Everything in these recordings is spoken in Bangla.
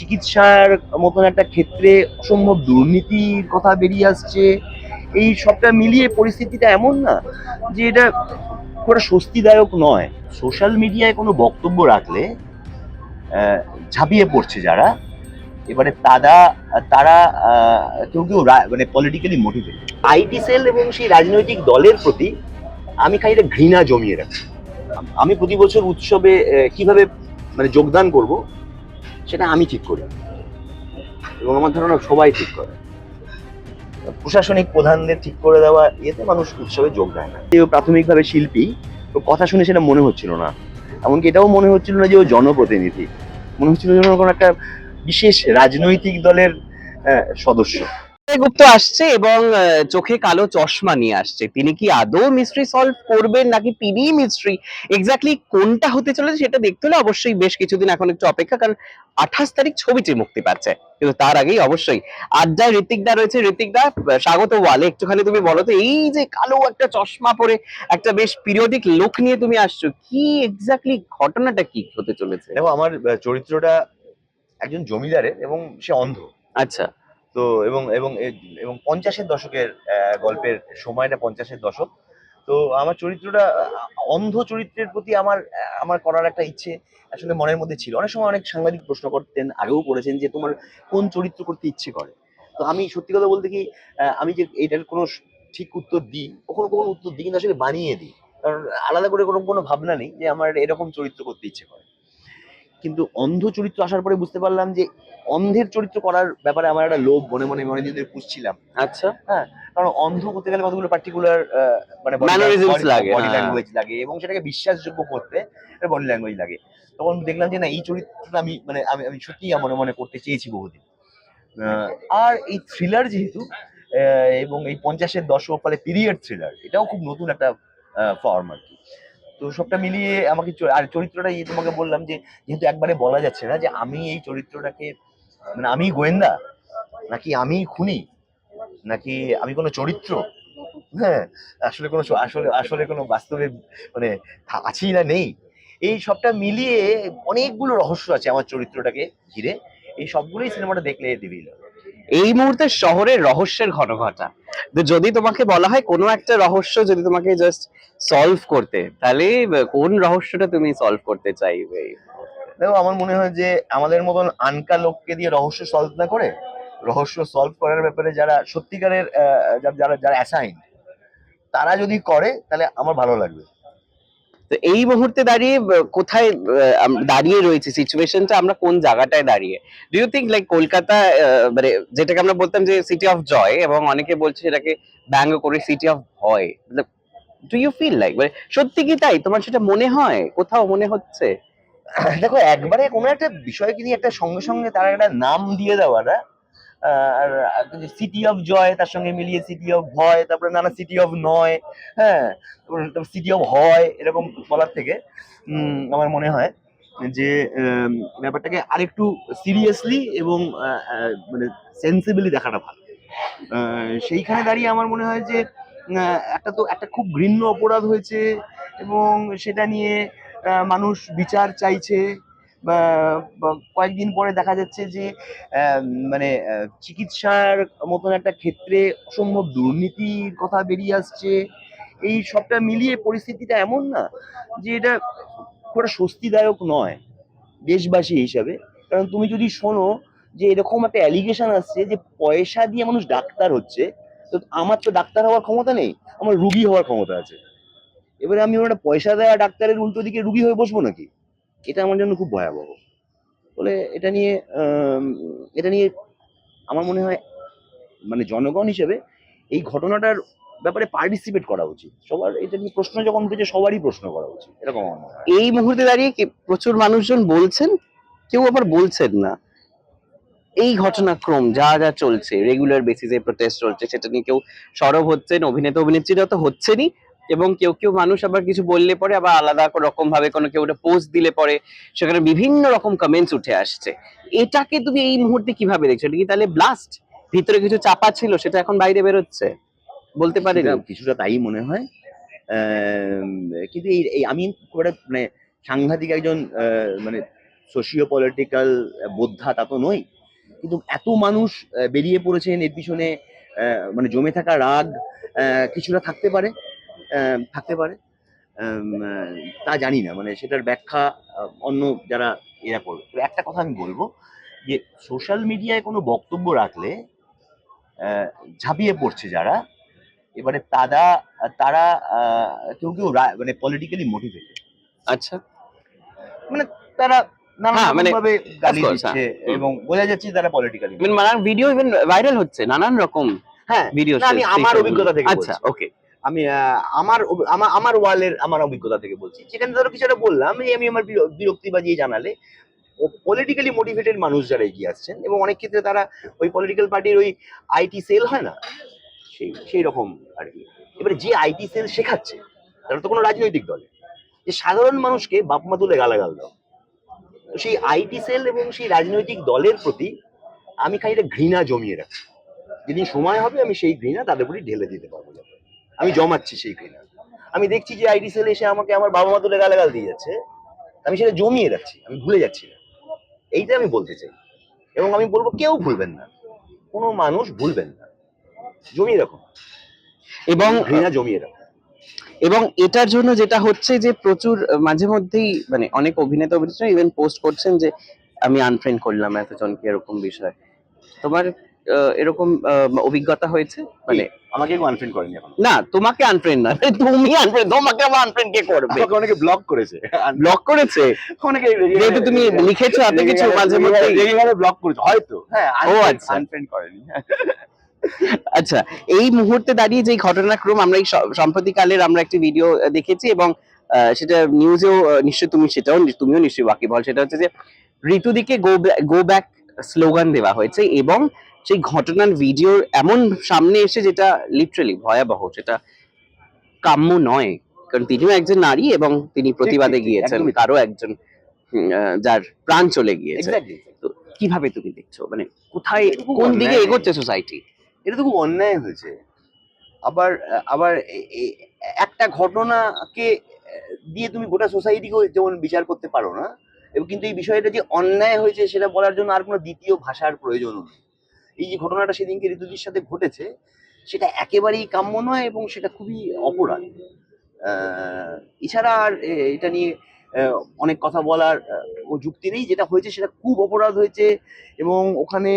চিকিৎসার মতন একটা ক্ষেত্রে অসম্ভব দুর্নীতির কথা বেরিয়ে আসছে। এই সবটা মিলিয়ে পরিস্থিতিটা এমন না যে এটা খুব স্বস্তিদায়ক নয়। সোশ্যাল মিডিয়ায় কোনো বক্তব্য রাখলে ঝাঁপিয়ে পড়ছে যারা। এবারে তারা তারা কেউ কেউ মানে পলিটিক্যালি মোটিভেট আইটি সেল এবং সেই রাজনৈতিক দলের প্রতি আমি খানিকটা ঘৃণা জমিয়ে রাখি। আমি প্রতি বছর উৎসবে কীভাবে মানে যোগদান করব সেটা আমি ঠিক করি। এবং আমার ধারণা সবাই ঠিক করে। প্রশাসনিক প্রধানদের ঠিক করে দেওয়া, এতে মানুষ উৎসবে যোগ দেয় না। কেউ প্রাথমিকভাবে শিল্পী, তো কথা শুনে সেটা মনে হচ্ছিল না। এমনকি এটাও মনে হচ্ছিল না যে ও জনপ্রতিনিধি। মনে হচ্ছিল যেন কোনো একটা বিশেষ রাজনৈতিক দলের সদস্য। গুপ্ত আসছে এবং চোখে কালো চশমা নিয়ে আসছে। তিনি কি আদৌ মিস্ট্রি সলভ করবেন নাকি তিনিই মিস্ট্রি এক্স্যাক্টলি কোনটা হতে চলেছে সেটা দেখতে হলে অবশ্যই বেশ কিছুদিন এখন একটু অপেক্ষা কারণ আঠাশ তারিখ ছবিটি মুক্তি পাচ্ছে। কিন্তু তার আগেই অবশ্যই আড্ডায় ঋতিক দা রয়েছে। ঋতিক দা স্বাগত ওয়ালে। একটুখানি তুমি বলো তো এই যে কালো একটা চশমা পরে একটা বেশ পিরিয়ডিক লোক নিয়ে তুমি আসছো কি এক্স্যাক্টলি ঘটনাটা কি হতে চলেছে? দেখো আমার চরিত্রটা একজন জমিদারের এবং সে অন্ধ। আচ্ছা। তো এবং এবং এবং পঞ্চাশের দশকের গল্পের সময়টা পঞ্চাশের দশক। তো আমার চরিত্রটা, অন্ধ চরিত্রের প্রতি আমার আমার করার একটা ইচ্ছে আসলে মনের মধ্যে ছিল। অনেক সময় অনেক সাংবাদিক প্রশ্ন করতেন, আগেও করেছেন যে তোমার কোন চরিত্র করতে ইচ্ছে করে? তো আমি সত্যি কথা বলতে কি আমি যে এইটার কোনো ঠিক উত্তর দিই, কখনো কখনো উত্তর দিই কিন্তু আসলে বানিয়ে দিই। কারণ আলাদা করে কোনো কোনো ভাবনা নেই যে আমার এরকম চরিত্র করতে ইচ্ছে করে। কিন্তু অন্ধ চরিত্র আসার পরে বুঝতে পারলাম যে অন্ধের চরিত্র করার ব্যাপারে আমার একটা লোভ মনে মনে মনে দিয়ে পুষছিলাম আচ্ছা। হ্যাঁ কারণ অন্ধ করতে গেলে কতগুলো পার্টিকুলার মানে Mannerisms লাগে, বডি। ল্যাঙ্গুয়েজ লাগে এবং সেটাকে বিশ্বাসযোগ্য করতে বডি ল্যাঙ্গুয়েজ লাগে। তখন দেখলাম যে না এই চরিত্রটা আমি মানে আমি আমি সত্যিই মনে মনে করতে চেয়েছি বহুদিন। আহ, আর এই থ্রিলার যেহেতু আহ, এবং এই পঞ্চাশের দশক ফলে পিরিয়ড থ্রিলার এটাও খুব নতুন একটা ফর্ম আর কি। তো সবটা মিলিয়ে আমাকে আর চরিত্রটা ইয়ে তোমাকে বললাম যে, যেহেতু একবারে বলা যাচ্ছে না যে আমি এই চরিত্রটাকে মানে আমি গোয়েন্দা, নাকি আমি খুনি, নাকি আমি কোনো চরিত্র? হ্যাঁ আসলে কোনো আসলে আসলে কোনো বাস্তবে মানে আছি না, নেই। এই সবটা মিলিয়ে অনেকগুলো রহস্য আছে আমার চরিত্রটাকে ঘিরে। এই সবগুলোই সিনেমাটা দেখলে রিভিল এই মুহূর্তে শহরের রহস্যের ঘটঘটা তো যদি তোমাকে বলা হয় কোনো একটা রহস্য যদি তোমাকে জাস্ট সলভ করতে, তাহলে কোন রহস্যটা তুমি সলভ করতে চাইবে? দেখো, আমার মনে হয় যে আমাদের মতন আনকা লোককে দিয়ে রহস্য সলভ না করে, রহস্য সলভ করার ব্যাপারে যারা সত্যিকারের যারা যারা অ্যাসাইন তারা যদি করে, তাহলে আমার ভালো লাগবে। তো এই মুহূর্তে দাঁড়িয়ে কোথায় দাঁড়িয়ে রয়েছে? সিচুয়েশনটা আমরা কোন জায়গাটায় দাঁড়িয়ে? Do you think like Kolkata মানে যেটাকে আমরা বলতাম যে সিটি অফ জয় এবং অনেকে বলছে এটাকে ব্যঙ্গ করে সিটি অফ ভয়। ডু ইউ ফিল লাইক মানে সত্যি কি তাই? তোমার সেটা মনে হয়? কোথাও মনে হচ্ছে? দেখো একবারে কোনো একটা বিষয়কে নিয়ে একটা সঙ্গে সঙ্গে তার একটা নাম দিয়ে আহ, আর সিটি অফ জয় তার সঙ্গে মিলিয়ে সিটি অফ ভয় তারপরে নানা সিটি অফ নয় হ্যাঁ? সিটি অফ হয় এরকম বলার থেকে আমার মনে হয় যে ব্যাপারটাকে আরেকটু সিরিয়াসলি এবং মানে সেন্সিবলি দেখাটা ভালো। সেইখানে দাঁড়িয়ে আমার মনে হয় যে একটা তো, একটা খুব ঘৃণ্য অপরাধ হয়েছে এবং সেটা নিয়ে মানুষ বিচার চাইছে। কয়েকদিন পরে দেখা যাচ্ছে যে মানে চিকিৎসার মতন একটা ক্ষেত্রে অসম্ভব দুর্নীতির কথা বেরিয়ে আসছে। এই সবটা মিলিয়ে পরিস্থিতিটা এমন না যে এটা খুব স্বস্তিদায়ক নয় দেশবাসী হিসাবে। কারণ তুমি যদি শোনো যে এরকম একটা অ্যালিগেশন আসছে যে পয়সা দিয়ে মানুষ ডাক্তার হচ্ছে, তো আমার তো ডাক্তার হওয়ার ক্ষমতা নেই, আমার রুগী হওয়ার ক্ষমতা আছে। এবারে আমি ওটা পয়সা দেওয়া ডাক্তারের উল্টো দিকে রুগী হয়ে বসবো নাকি? এটা আমার জন্য খুব ভয়াবহ। বলে এটা নিয়ে এটা নিয়ে আমার মনে হয় মানে জনগণ হিসেবে এই ঘটনাটার ব্যাপারে পার্টিসিপেট করা উচিত। সবার এটা নিয়ে প্রশ্ন যখন উঠেছে, সবারই প্রশ্ন করা উচিত। এরকম আমার এই মুহূর্তে দাঁড়িয়ে প্রচুর মানুষজন বলছেন? কেউ আবার বলছেন না। এই ঘটনাক্রম যা যা চলছে রেগুলার বেসিসে প্রোটেস্ট চলছে, সেটা নিয়ে কেউ সরব হচ্ছেন অভিনেতা অভিনেত্রীরা তো হচ্ছেনই। এবং কেউ কেউ মানুষ আবার কিছু বললে পরে আবার আলাদা রকম ভাবে কোনো কেউ একটা পোস্ট দিলে পরে সেখানে বিভিন্ন রকম কমেন্টস উঠে আসছে। এটাকে তুমি এই মুহূর্তে কীভাবে দেখছ? এটা কি তাহলে ব্লাস্ট ভিতরে কিছু চাপা ছিল সেটা এখন বাইরে বেরোচ্ছে? বলতে পারি কিছুটা- কিছুটা তাই মনে হয়। কিন্তু এই আমি মানে সাংঘাতিক একজন মানে সোশিও পলিটিক্যাল বোদ্ধা তা তো নই। কিন্তু এত মানুষ বেরিয়ে পড়েছেন এর পিছনে আহ, মানে জমে থাকা রাগ আহ, কিছুটা থাকতে পারে। থাকতে পারে। তা জানি না। মানে সেটার ব্যাখ্যা অন্য যারা এরা করবে। একটা কথা আমি বলব যে সোশ্যাল মিডিয়ায় কোনো বক্তব্য রাখলে ঝাঁপিয়ে পড়ছে যারা এবারে তারা তারা কেউ কেউ মানে পলিটিক্যালি মোটিভেটেড আচ্ছা। মানে তারা হ্যাঁ, মানে, হ্যাঁ। এবং বোঝা যাচ্ছে তারা পলিটিক্যালি ভিডিও ইভেন ভাইরাল হচ্ছে নানান রকম হ্যাঁ ভিডিও আমি আমার অভিজ্ঞতা থেকে আচ্ছা ওকে আমি আমার আমার আমার ওয়ালের, আমার অভিজ্ঞতা থেকে বলছি। যেখানে ধরো একটা বললাম এই আমি আমার বির- বিরক্তি বাজিয়ে জানালে পলিটিক্যালি মোটিভেটেড মানুষ যারা এগিয়ে আসছেন, এবং অনেক ক্ষেত্রে তারা ওই পলিটিক্যাল পার্টির ওই আইটি সেল হয় না? সেই সেই রকম আর কি। এবারে যে আইটি সেল শেখাচ্ছে, তারা তো কোনো রাজনৈতিক দলে। যে সাধারণ মানুষকে বাপমা তুলে গালাগাল দাও। সেই আইটি সেল এবং সেই রাজনৈতিক দলের প্রতি আমি খানিকটা ঘৃণা জমিয়ে রাখি যেদিন সময় হবে, আমি সেই ঘৃণা তাদের প্রতি ঢেলে দিতে পারব। আমি জমাচ্ছি সেই ঘৃণা আমি দেখছি যে আইটি সেল এসে আমাকে আমার বাবা মা তুলে গালাগাল দিয়ে যাচ্ছে। আমি সেটা জমিয়ে রাখছি আমি ভুলে যাচ্ছি না। এইটা আমি বলতে চাই। এবং আমি বলব কেউ ভুলবেন না। কোনো মানুষ ভুলবেন না। জমিয়ে রাখুন। এবং ঘৃণা জমিয়ে রাখুন। এবং এটার জন্য যেটা হচ্ছে যে প্রচুর মাঝে মধ্যেই মানে অনেক অভিনেতা অভিনেত্রী ইভেন পোস্ট করছেন যে আমি আনফ্রেন্ড করলাম এতজনকে এরকম বিষয়। তোমার এরকম অভিজ্ঞতা হয়েছে? মানে আমাকে কেউ আনফ্রেন্ড করেনি এখন। না তোমাকে আনফ্রেন্ড না তুমি আনফ্রেন্ড তোমাকে আবার আনফ্রেন্ড কে করবে? আমাকে অনেকে ব্লক করেছে। ব্লক করেছে? অনেকে যেহেতু তুমি লিখেছো কিছু মাঝে রেগে মধ্যে রেগে গেলে ব্লক করেছে। হয়তো। হ্যাঁ ও আচ্ছা। আনফ্রেন্ড করেনি। আচ্ছা এই মুহূর্তে দাঁড়িয়ে যে ঘটনাক্রম আমরা এই আমরা একটি ভিডিও দেখেছি এবং সেটা নিউজেও নিশ্চয়ই তুমি সেটাও তুমিও নিশ্চয়ই ওয়াকিবল সেটা হচ্ছে যে ঋতুদিকে গো গো ব্যাক স্লোগান দেওয়া হয়েছে এবং সেই ঘটনার ভিডিও এমন সামনে এসে যেটা লিটারালি ভয়াবহ সেটা কাম্য নয়। কারণ তিনিও একজন নারী এবং তিনি প্রতিবাদে গিয়েছেন। তারও একজন যার প্রাণ চলে গিয়েছে। তো কীভাবে তুমি দেখছ? মানে কোথায় কোন দিকে এগোচ্ছে সোসাইটি এটা তো খুব অন্যায় হয়েছে। আবার আবার একটা ঘটনাকে দিয়ে তুমি গোটা সোসাইটিকেও যেমন বিচার করতে পারো না এবং কিন্তু এই বিষয়টা যে অন্যায় হয়েছে সেটা বলার জন্য আর কোনো দ্বিতীয় ভাষার প্রয়োজন নেই। এই যে ঘটনাটা সেদিনকে ঋতুদির সাথে ঘটেছে সেটা একেবারেই কাম্য নয় এবং সেটা খুবই অপরাধ। এছাড়া আর এটা নিয়ে অনেক কথা বলার ও যুক্তি নেই। যেটা হয়েছে সেটা খুব অপরাধ হয়েছে এবং ওখানে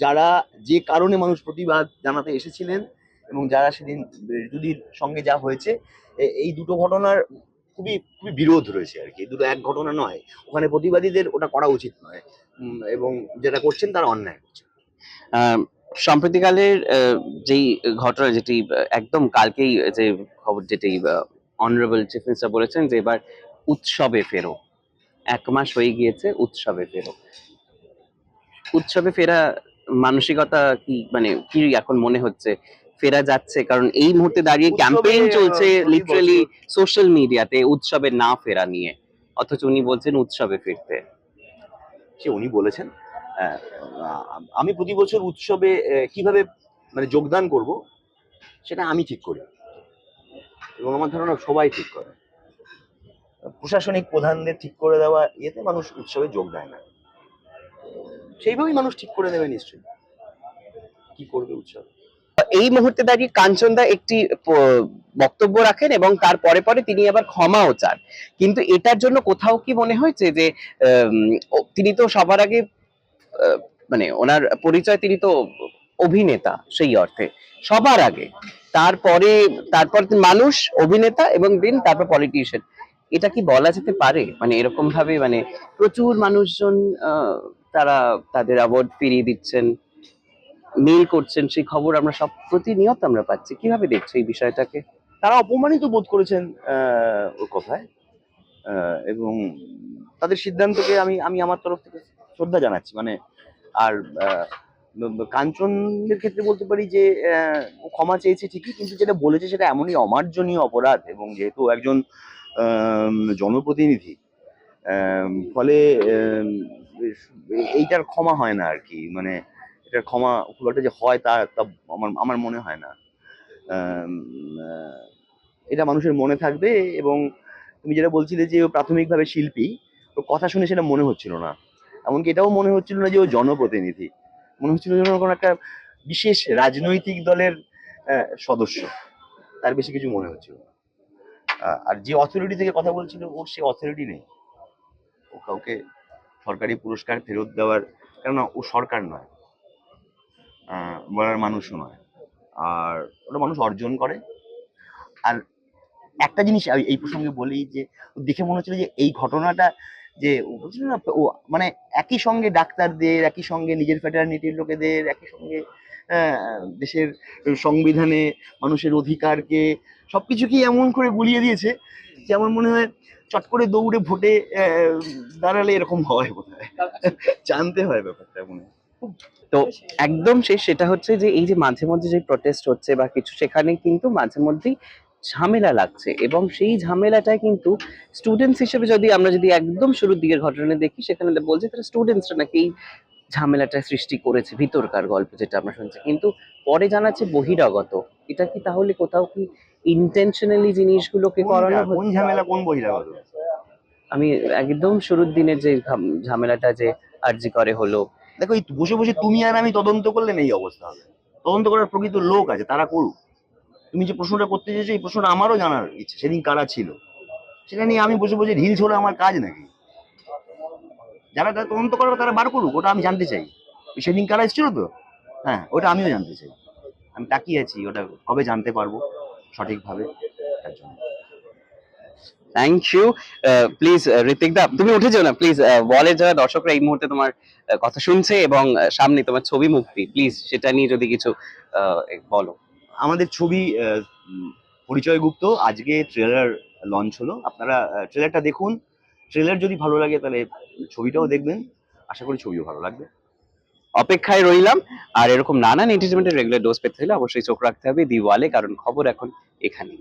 যারা যে কারণে মানুষ প্রতিবাদ জানাতে এসেছিলেন এবং যারা সেদিন ঋতুদির সঙ্গে যা হয়েছে এই দুটো ঘটনার খুবই খুবই বিরোধ রয়েছে আর কি। দুটো এক ঘটনা নয়। ওখানে প্রতিবাদীদের ওটা করা উচিত নয়। এবং যেটা করছেন তারা অন্যায় করছে আহ, সম্প্রতিকালের আহ, যেই ঘটনা যেটি একদম কালকেই যে খবর যেটি অনারেবল চিফ মিনিস্টার বলেছেন যে এবার উৎসবে ফেরো। এক মাস হয়ে গিয়েছে উৎসবে ফেরো। উৎসবে ফেরা মানসিকতা কি মানে কি এখন মনে হচ্ছে? ফেরা যাচ্ছে কারণ এই মুহূর্তে দাঁড়িয়ে ক্যাম্পেইন চলছে লিটারালি সোশ্যাল মিডিয়াতে উৎসবে না ফেরা নিয়ে। অথচ উনি বলছেন উৎসবে ফিরতে। সে উনি বলেছেন? আমি প্রতি বছর উৎসবে কীভাবে মানে যোগদান করব, সেটা আমি ঠিক করি। এবং আমার ধারণা সবাই ঠিক করে। প্রশাসনিক প্রধানদের ঠিক করে দেওয়া, ইয়েতে মানুষ উৎসবে যোগ দেয় না। সেইভাবেই মানুষ ঠিক করে দেবে নিশ্চয়ই। কি করবে উৎসব? এই মুহূর্তে দাঁড়িয়ে কাঞ্চনদা একটি বক্তব্য রাখেন এবং তার পরে পরে তিনি আবার ক্ষমাও চান। কিন্তু এটার জন্য কোথাও কি মনে হয়েছে যে তিনি তো সবার আগে মানে ওনার পরিচয় তিনি তো অভিনেতা সেই অর্থে। সবার আগে। তারপরে, তারপর মানুষ, অভিনেতা এবং দিন তারপর পলিটিশিয়ান এটা কি বলা যেতে পারে? মানে এরকম ভাবে মানে প্রচুর মানুষজন তারা তাদের অ্যাওয়ার্ড ফিরিয়ে দিচ্ছেন মেল করছেন, সেই খবর আমরা সব প্রতিনিয়ত আমরা পাচ্ছি। কীভাবে দেখছ এই বিষয়টাকে? তারা অপমানিত বোধ করেছেন ওর কথায়। এবং তাদের সিদ্ধান্তকে আমি আমি আমার তরফ থেকে শ্রদ্ধা জানাচ্ছি। মানে আর কাঞ্চনের ক্ষেত্রে বলতে পারি যে ক্ষমা চেয়েছে ঠিকই, কিন্তু যেটা বলেছে সেটা এমনই অমার্জনীয় অপরাধ এবং যেহেতু একজন জনপ্রতিনিধি ফলে এইটার ক্ষমা হয় না আর কি মানে এটার ক্ষমা খুব একটা যে হয় তা তা আমার আমার মনে হয় না। এটা মানুষের মনে থাকবে এবং তুমি যেটা বলছিলে যে প্রাথমিকভাবে শিল্পী, ওর কথা শুনে সেটা মনে হচ্ছিল না। এমনকি এটাও মনে হচ্ছিল না যে ও জনপ্রতিনিধি। মনে হচ্ছিল যেন কোনো একটা বিশেষ রাজনৈতিক দলের সদস্য। তার বেশি কিছু মনে হচ্ছিল না। আর যে অথরিটি থেকে কথা বলছিল ওর সে অথরিটি নেই। ও কাউকে সরকারি পুরস্কার ফেরত দেওয়ার, কেননা ও সরকার নয়। বলার মানুষও নয়। আর ওটা মানুষ অর্জন করে। আর একটা জিনিস এই প্রসঙ্গে বলি যে, দেখে মনে হচ্ছিল যে এই ঘটনাটা যে না, ও মানে একই সঙ্গে ডাক্তারদের, একই সঙ্গে নিজের ফ্যাটার্নিটির লোকেদের, একই সঙ্গে দেশের সংবিধানে মানুষের অধিকারকে, সবকিছুকেই এমন করে গুলিয়ে দিয়েছে যেমন মনে হয় চট করে দৌড়ে ভোটে দাঁড়ালে এরকম হয় বোধ হয় জানতে হয় ব্যাপারটা মনে হয়। তো একদম শেষ, সেটা হচ্ছে যে এই যে মাঝে মধ্যে যে প্রটেস্ট হচ্ছে বা কিছু, সেখানে কিন্তু মাঝে মধ্যেই ঝামেলা লাগছে এবং সেই ঝামেলাটা কিন্তু স্টুডেন্টস হিসেবে যদি আমরা যদি একদম শুরুর দিকের ঘটনা দেখি সেখানে বলছে তারা স্টুডেন্টসরা নাকি এই ঝামেলাটা সৃষ্টি করেছে ভিতরকার গল্প যেটা আমরা শুনছি। কিন্তু পরে জানাচ্ছে বহিরাগত। এটা কি তাহলে কোথাও কি ইন্টেনশনালি জিনিসগুলোকে করানো? কোন ঝামেলা কোন বহিরাগত? আমি একদম শুরুর দিনের যে ঝামেলাটা যে আরজি করে হলো। দেখো বসে বসে তুমি আর আমি তদন্ত করলে এই অবস্থা হবে। তদন্ত করার প্রকৃত লোক আছে তারা করুক। তুমি যে প্রশ্নটা করতে চেয়েছো, এই প্রশ্নটা আমারও জানার ইচ্ছে। সেদিন কারা ছিল? সেটা নিয়ে আমি বসে বসে ঢিল ছোড়া আমার কাজ নাকি? যারা তারা তদন্ত করবে, তারা বার করুক, ওটা আমি জানতে চাই। সেদিন কারা এসেছিল তো? হ্যাঁ ওটা আমিও জানতে চাই। আমি তাকিয়ে আছি, ওটা কবে জানতে পারব সঠিকভাবে, তার জন্য। থ্যাংক ইউ প্লিজ ঋতিক দা, তুমি উঠে যাও না প্লিজ বলে যারা দর্শকরা এই মুহূর্তে তোমার কথা শুনছে এবং সামনে তোমার ছবি মুক্তি প্লিজ সেটা নিয়ে যদি কিছু বলো। আমাদের ছবি পরিচয় গুপ্ত। আজকে ট্রেলার লঞ্চ হলো। আপনারা ট্রেলারটা দেখুন। ট্রেলার যদি ভালো লাগে তাহলে ছবিটাও দেখবেন। আশা করি ছবিও ভালো লাগবে। অপেক্ষায় রইলাম। আর এরকম নানান এন্টারটেনমেন্টের রেগুলার ডোজ পেতে হলে অবশ্যই চোখ রাখতে হবে। দি ওয়ালে কারণ খবর এখন এখানে